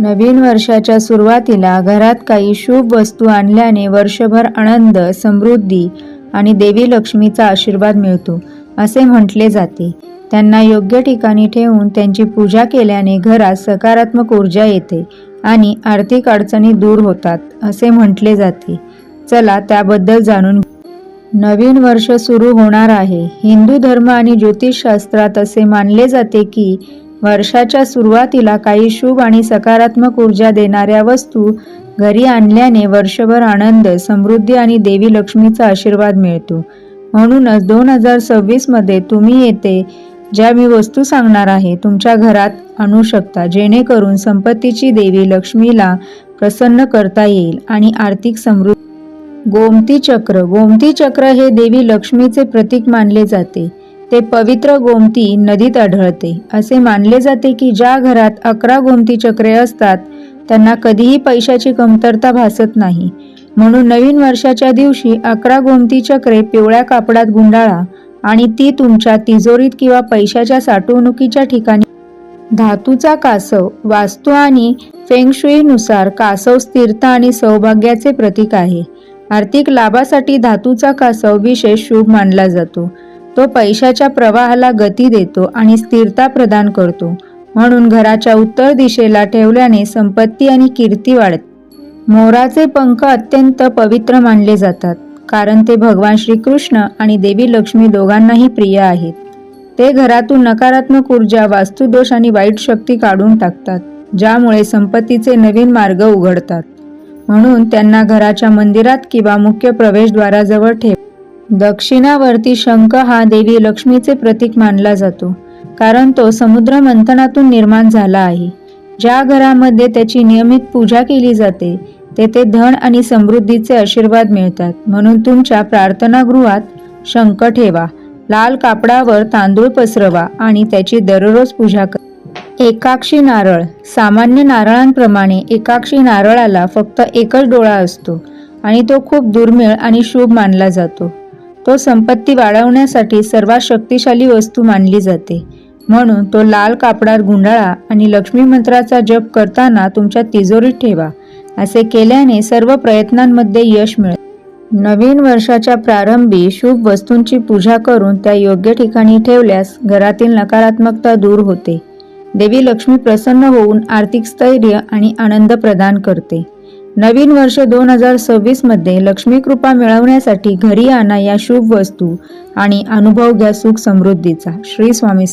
नवीन वर्षाच्या सुरुवातीला घरात काही शुभ वस्तू आणल्याने वर्षभर आनंद समृद्धी आणि देवी लक्ष्मीचा आशीर्वाद मिळतो असे म्हटले जाते. त्यांना योग्य ठिकाणी ठेवून त्यांची पूजा केल्याने घरात सकारात्मक ऊर्जा येते आणि आर्थिक अडचणी दूर होतात असे म्हटले जाते. चला त्याबद्दल जाणून नवीन वर्ष सुरू होणार आहे. हिंदू धर्म आणि ज्योतिषशास्त्रात असे मानले जाते की वर्षाच्या सुरुवातीला काही शुभ आणि सकारात्मक ऊर्जा देणाऱ्या वस्तू घरी आणल्याने वर्षभर आनंद समृद्धी आणि देवी लक्ष्मीचा आशीर्वाद मिळतो. म्हणूनच दोन हजार सव्वीसमध्ये तुम्ही येते ज्या मी वस्तू सांगणार आहे तुमच्या घरात आणू शकता जेणेकरून संपत्तीची देवी लक्ष्मीला प्रसन्न करता येईल आणि आर्थिक समृद्धी. गोमती चक्र. गोमती चक्र हे देवी लक्ष्मीचे प्रतीक मानले जाते. ते पवित्र गोमती नदीत आढळते. असे मानले जाते की ज्या घरात अकरा गोमती चक्रे असतात त्यांना कधीही पैशाची कमतरता भासत नाही. म्हणून नवीन वर्षाच्या दिवशी अकरा गोमती चक्रे पिवळ्या कापडात गुंडाळा आणि ती तुमच्या तिजोरीत किंवा पैशाच्या साठवणुकीच्या ठिकाणी धातूचा कासव वास्तू आणि फेंगशुईनुसार कासव स्थिरता आणि सौभाग्याचे प्रतीक आहे. आर्थिक लाभासाठी धातूचा कासव विशेष शुभ मानला जातो. तो पैशाच्या प्रवाहाला गती देतो आणि स्थिरता प्रदान करतो. म्हणून घराच्या उत्तर दिशेला ठेवल्याने संपत्ती आणि कीर्ती वाढते. मोराचे पंख अत्यंत पवित्र मानले जातात कारण ते भगवान श्रीकृष्ण आणि देवी लक्ष्मी दोघांनाही प्रिय आहेत. ते घरातून नकारात्मक ऊर्जा वास्तुदोष आणि वाईट शक्ती काढून टाकतात ज्यामुळे संपत्तीचे नवीन मार्ग उघडतात. म्हणून त्यांना घराच्या मंदिरात किंवा मुख्य प्रवेशद्वाराजवळ ठेव दक्षिणावर्ती शंख हा देवी लक्ष्मीचे प्रतीक मानला जातो कारण तो समुद्र मंथनातून निर्माण झाला आहे. ज्या घरामध्ये त्याची नियमित पूजा केली जाते तेथे धन आणि समृद्धीचे आशीर्वाद मिळतात. म्हणून तुमच्या प्रार्थनागृहात शंख ठेवा लाल कापडावर तांदूळ पसरवा आणि त्याची दररोज पूजा करा. एकाक्षी नारळ सामान्य नारळांप्रमाणे एकाक्षी नारळाला फक्त एकच डोळा असतो आणि तो खूप दुर्मिळ आणि शुभ मानला जातो. तो संपत्ती वाढवण्यासाठी सर्वात शक्तिशाली वस्तू मानली जाते. म्हणून तो लाल कापडात गुंडाळा आणि लक्ष्मी मंत्राचा जप करताना तुमच्या तिजोरीत ठेवा. असे केल्याने सर्व प्रयत्नांमध्ये यश मिळेल. नवीन वर्षाच्या प्रारंभी शुभ वस्तूंची पूजा करून त्या योग्य ठिकाणी ठेवल्यास घरातील नकारात्मकता दूर होते. देवी लक्ष्मी प्रसन्न होऊन आर्थिक स्थैर्य आणि आनंद प्रदान करते. नवीन वर्ष दोन हजार सव्वीसमध्ये लक्ष्मी कृपा मिळवण्यासाठी घरी आणा या शुभ वस्तू आणि अनुभव घ्या सुख समृद्धीचा. श्री स्वामी